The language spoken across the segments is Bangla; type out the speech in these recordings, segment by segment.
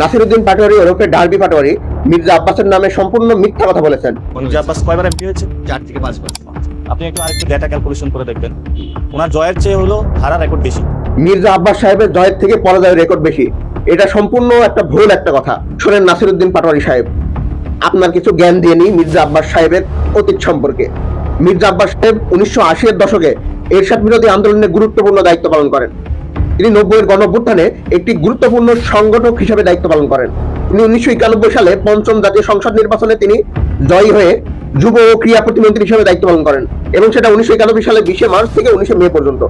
নাসিরুদ্দিন পাটোয়ারি ওরফে ডার্বি পাটোয়ারি মির্জা আব্বাসের নামে সম্পূর্ণ মিথ্যা কথা বলেছেন। মির্জা আব্বাস কয়বার এমপি হয়েছে? চার থেকে পাঁচ বার। আপনি একটু আরেকটু ডেটা ক্যালকুলেশন করে দেখবেন। ওনার জয়ের চেয়ে হলো হারার রেকর্ড বেশি। মির্জা আব্বাস সাহেবের জয়ের থেকে পরাজয়ের রেকর্ড বেশি। এটা সম্পূর্ণ একটা ভুল একটা কথা। শোনেন নাসিরুদ্দিন পাটোয়ারি সাহেব আপনার কিছু জ্ঞান দিয়ে নিই মির্জা আব্বাস সাহেবের অতীত সম্পর্কে। মির্জা আব্বাস সাহেব উনিশশো আশির দশকে এরশাদ বিরোধী আন্দোলনে গুরুত্বপূর্ণ দায়িত্ব পালন করেন। তিনি নব্বইয়ের গণঅভ্যুত্থানে একটি গুরুত্বপূর্ণ সংগঠক হিসেবে দায়িত্ব পালন করেন। তিনি উনিশশো একানব্বই সালে পঞ্চম জাতীয় সংসদ নির্বাচনে তিনি জয়ী হয়ে যুব ও ক্রীড়া প্রতিমন্ত্রী হিসেবে দায়িত্ব পালন করেন এবং সেটা উনিশশো একানব্বই সালের বিশে মার্চ থেকে উনিশে মে পর্যন্ত।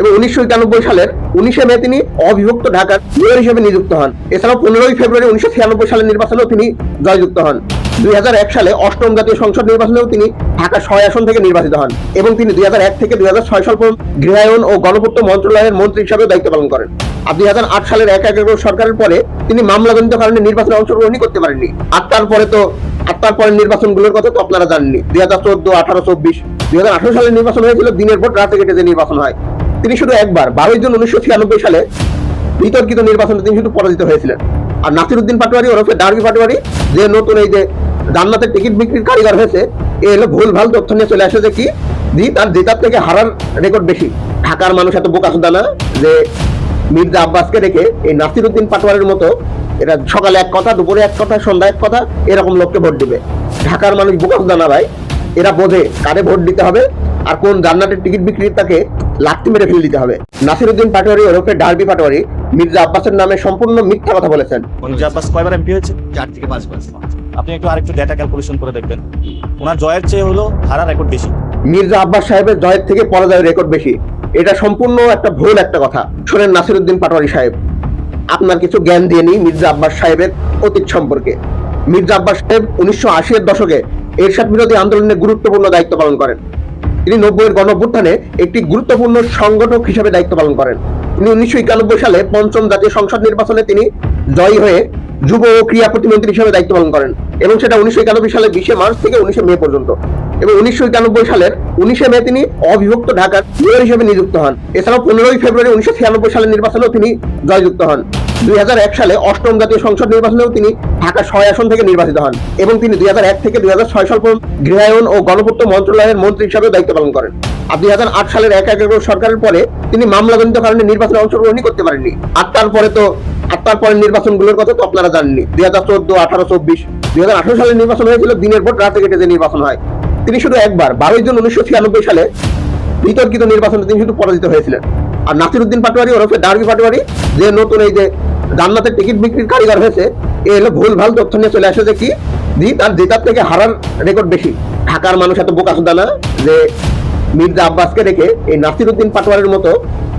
এবং উনিশশো একানব্বই সালের উনিশে মে তিনি অবিভক্ত ঢাকার মেয়র হিসেবে নিযুক্ত হন। এছাড়াও পনেরোই ফেব্রুয়ারি উনিশশো ছিয়ানব্বই সালের নির্বাচনেও তিনি জয়যুক্ত হন। দুই হাজার এক সালে অষ্টম জাতীয় সংসদ নির্বাচনেও তিনি ঢাকা ছয় আসন থেকে নির্বাচিত হন এবং তিনি দুই হাজার এক থেকে দুই ছয় সাল পর্যন্ত গৃহায়ন ও গণপূর্ত মন্ত্রণালয়ের মন্ত্রী হিসাবে দায়িত্ব পালন করেন। আর দুই সালের এক এগারো সরকারের পরে তিনি মামলাজনিত কারণে নির্বাচনে অংশগ্রহণই করতে পারেননি। আর তারপরে তো, আর তারপরে নির্বাচনগুলোর কথা তো আপনারা জানেননি দুই হাজার চোদ্দ, আঠারো, চব্বিশ, দুই হাজার আঠারো সালের নির্বাচন হয়েছিল, দিনের ভোট রাতে কেটে যে নির্বাচন হয়। তিনি শুধু একবার, বারোই জুন উনিশশো ছিয়ানব্বই সালে বিতর্কিত নির্বাচনে তিনি শুধু পরাজিত হয়েছিলেন। আর নাসিরুদ্দিন পাটোয়ারি ওরফে ডার্বি পাটোয়ারি, যে নতুন এই যে জান্নাতের টিকিট বিক্রির কারিগর হয়েছে এ হলো ভুল ভালো তথ্য নিয়ে চলে আসে যে কি? জি তার জেতার থেকে হারার রেকর্ড বেশি। ঢাকার মানুষ এত বোকা সুদা না যে মির্জা আব্বাসকে রেখে এই নাসিরুদ্দিন পাটোয়ারির মতো এরা সকালে এক কথা দুপুরে এক কথা সন্ধ্যা এক কথা এরকম লোককে ভোট দিবে। ঢাকার মানুষ বোকা সুদা না ভাই এরা বোঝে কারে ভোট দিতে হবে আর কোন জান্নাতের টিকিট বিক্রেতাকে লাত্তি মেরে ফেলে দিতে হবে। নাসিরুদ্দিন পাটোয়ারি ওরফে ডার্বি পাটোয়ারি মির্জা আব্বাসের নামে সম্পূর্ণ মিথ্যা কথা বলেছেন। মির্জা আব্বাস কয়বার এমপি হয়েছে? চার থেকে পাঁচ বার আপনি একটু আরেকটু ডেটা ক্যালকুলেশন করে দেখবেন। ওনার জয়ের চেয়ে হলো হারার রেকর্ড বেশি। মির্জা আব্বাস সাহেবের জয়ের থেকে পরাজয়ের রেকর্ড বেশি। এটা সম্পূর্ণ একটা ভুল একটা কথা। শোনেন নাসিরুদ্দিন পাটোয়ারি সাহেব, আপনার কিছু জ্ঞান দিয়ে নিই মির্জা আব্বাস সাহেবের অতীত সম্পর্কে। মির্জা আব্বাস সাহেব উনিশশো আশির দশকে এরশাদ বিরোধী আন্দোলনে গুরুত্বপূর্ণ দায়িত্ব পালন করেন। তিনি নব্বইয়ের গণঅভ্যুত্থানে একটি গুরুত্বপূর্ণ সংগঠক হিসেবে দায়িত্ব পালন করেন। তিনি উনিশশো একানব্বই সালে পঞ্চম জাতীয় সংসদ নির্বাচনে তিনি জয়ী হয়ে যুব ও ক্রীড়া প্রতিমন্ত্রী হিসেবে দায়িত্ব পালন করেন এবং সেটা উনিশশো একানব্বই সালের বিশে মার্চ থেকে উনিশে মে পর্যন্ত। এবং উনিশশো একানব্বই সালের উনিশে মে তিনি অবিভক্ত ঢাকার মেয়র হিসেবে নিযুক্ত হন। এছাড়াও পনেরোই ফেব্রুয়ারি উনিশশো ছিয়ানব্বই সালের নির্বাচনেও তিনি জয়যুক্ত হন। দুই সালে অষ্টম জাতীয় সংসদ নির্বাচনেও তিনি ঢাকা ছয় আসন থেকে নির্বাচিত হন এবং তিনি দুই হাজার এক থেকে দুই ছয় সাল পর্যন্ত গৃহায়ন ও গণপূর্ত মন্ত্রণালয়ের মন্ত্রী হিসাবে দায়িত্ব পালন করেন। আর দুই হাজার আট সালের এক এগারো সরকারের পরে তিনি মামলাজনিত কারণে নির্বাচনে অংশগ্রহণই করতে পারেননি। আর তারপরে তো আর তারপরের নির্বাচনগুলোর কথা তো আপনারা জানেননি দুই হাজার চোদ্দ, আঠারো, চব্বিশ, দুই হাজার আঠারো সালের নির্বাচন হয়েছিল, দিনের ভোট রাতে কেটে যে নির্বাচন হয়। তিনি শুধু একবার, বারোই জুন উনিশশো ছিয়ানব্বই সালে বিতর্কিত নির্বাচনে তিনি শুধু পরাজিত হয়েছিলেন। আর নাসিরুদ্দিন পাটোয়ারি ওরফে ডার্বি পাটোয়ারি যে নতুন এই যে জান্নাতের টিকিট বিক্রির কারিগর হয়েছে, এ হলো ভুল ভালো তথ্য নিয়ে চলে আসে যে কি জি তার জেতার থেকে হারার রেকর্ড বেশি। ঢাকার মানুষ এত বোকা সুদা না যে মির্জা আব্বাসকে রেখে এই নাসিরুদ্দিন পাটোয়ারির মতো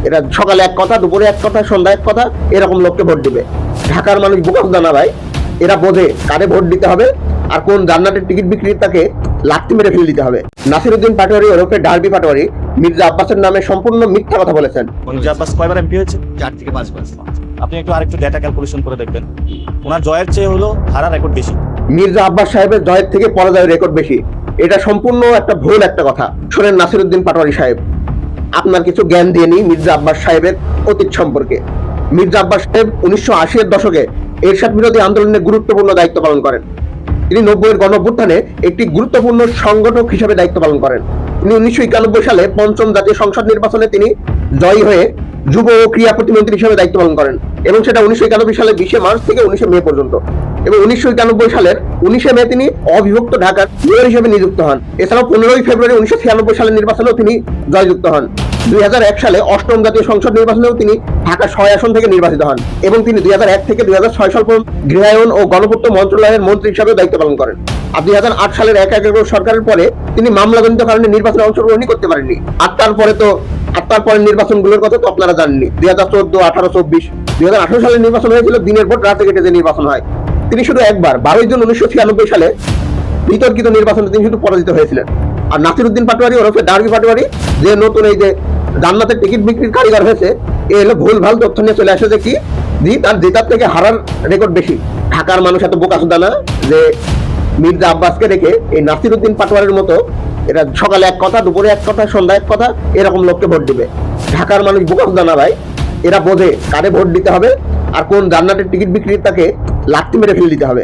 এরা সকালে এক কথা দুপুরে এক কথা সন্ধ্যা এক কথা এরকম লোককে ভোট দিবে। ঢাকার মানুষ বোকা সুদা না ভাই এরা বোঝে কারে ভোট দিতে হবে আর কোন জান্নাতের টিকিট বিক্রেতাকে লাত্তি মেরে ফেলে দিতে হবে। নাসিরুদ্দিন পাটোয়ারি ওরফে ডার্বি পাটোয়ারি মির্জা আব্বাসের নামে সম্পূর্ণ মিথ্যা কথা বলেছেন। মির্জা আব্বাস কয়বার এমপি হয়েছে? চার থেকে পাঁচ বার। আপনি একটু আরেকটু ডেটা ক্যালকুলেশন করে দেখবেন। ওনার জয়ের চেয়ে হলো হারার রেকর্ড বেশি। মির্জা আব্বাস সাহেবের জয়ের থেকে পরাজয়ের রেকর্ড বেশি। এটা সম্পূর্ণ একটা ভুল একটা কথা। শোনেন নাসিরুদ্দিন পাটোয়ারি সাহেব আপনার কিছু জ্ঞান দিয়ে নিই মির্জা আব্বাস সাহেবের অতীত সম্পর্কে। মির্জা আব্বাস সাহেব উনিশশো আশির দশকে এরশাদ বিরোধী আন্দোলনে গুরুত্বপূর্ণ দায়িত্ব পালন করেন। তিনি নব্বইয়ের গণঅভ্যুত্থানে একটি গুরুত্বপূর্ণ সংগঠক হিসেবে দায়িত্ব পালন করেন। তিনি উনিশশো একানব্বই সালে পঞ্চম জাতীয় সংসদ নির্বাচনে তিনি জয়ী হয়ে যুব ও ক্রীড়া প্রতিমন্ত্রী হিসেবে দায়িত্ব পালন করেন এবং সেটা উনিশশো একানব্বই সালের বিশে মার্চ থেকে উনিশে মে পর্যন্ত। এবং উনিশশো একানব্বই সালের উনিশে মে তিনি অবিভক্ত ঢাকার মেয়র হিসেবে নিযুক্ত হন। এছাড়াও পনেরোই ফেব্রুয়ারি উনিশশো ছিয়ানব্বই সালের নির্বাচনেও তিনি জয়যুক্ত হন। দুই হাজার এক সালে অষ্টম জাতীয় সংসদ নির্বাচনেও তিনি ঢাকা ছয় আসন থেকে নির্বাচিত হন এবং তিনি দুই হাজার এক থেকে দুই সাল পর্যন্ত গৃহায়ন ও গণপূর্ত মন্ত্রণালয়ের মন্ত্রী হিসাবে দায়িত্ব পালন করেন। আর দুই হাজার আট সালের এক এগারো সরকারের পরে তিনি মামলাজনিত কারণে নির্বাচনে অংশগ্রহণই করতে পারেননি। আর তারপরে তো, আর তারপরের নির্বাচনগুলোর কথা তো আপনারা জানেননি দুই হাজার চোদ্দ, আঠারো, চব্বিশ, দুই সালের নির্বাচন হয়েছিল, দিনের ভোট রাতে কেটে যে নির্বাচন হয়। তিনি শুধু একবার, বারোই জুন উনিশশো ছিয়ানব্বই সালে বিতর্কিত নির্বাচনে তিনি শুধু পরাজিত হয়েছিলেন। আর নাসিরুদ্দিন পাটোয়ারি ওরফে ডার্বি পাটোয়ারি যে নতুন এই যে জান্নাতের টিকিট বিক্রির কারিগর হয়েছে, এ হলো ভুল ভালো তথ্য নিয়ে চলে আসে যে কি, জি, তার জেতার থেকে হারার রেকর্ড বেশি। ঢাকার মানুষ এত বোকা সুদা না যে মির্জা আব্বাসকে রেখে এই নাসিরুদ্দিন পাটোয়ারির মতো এরা সকালে এক কথা, দুপুরে এক কথা সন্ধ্যা এক কথা, এরকম লোককে ভোট দিবে। ঢাকার মানুষ বোকা সুদা না ভাই, এরা বোঝে কারে ভোট দিতে হবে। আর কোন জান্নাতের টিকিট বিক্রির তাকে লাত্তি মেরে ফেলে দিতে হবে?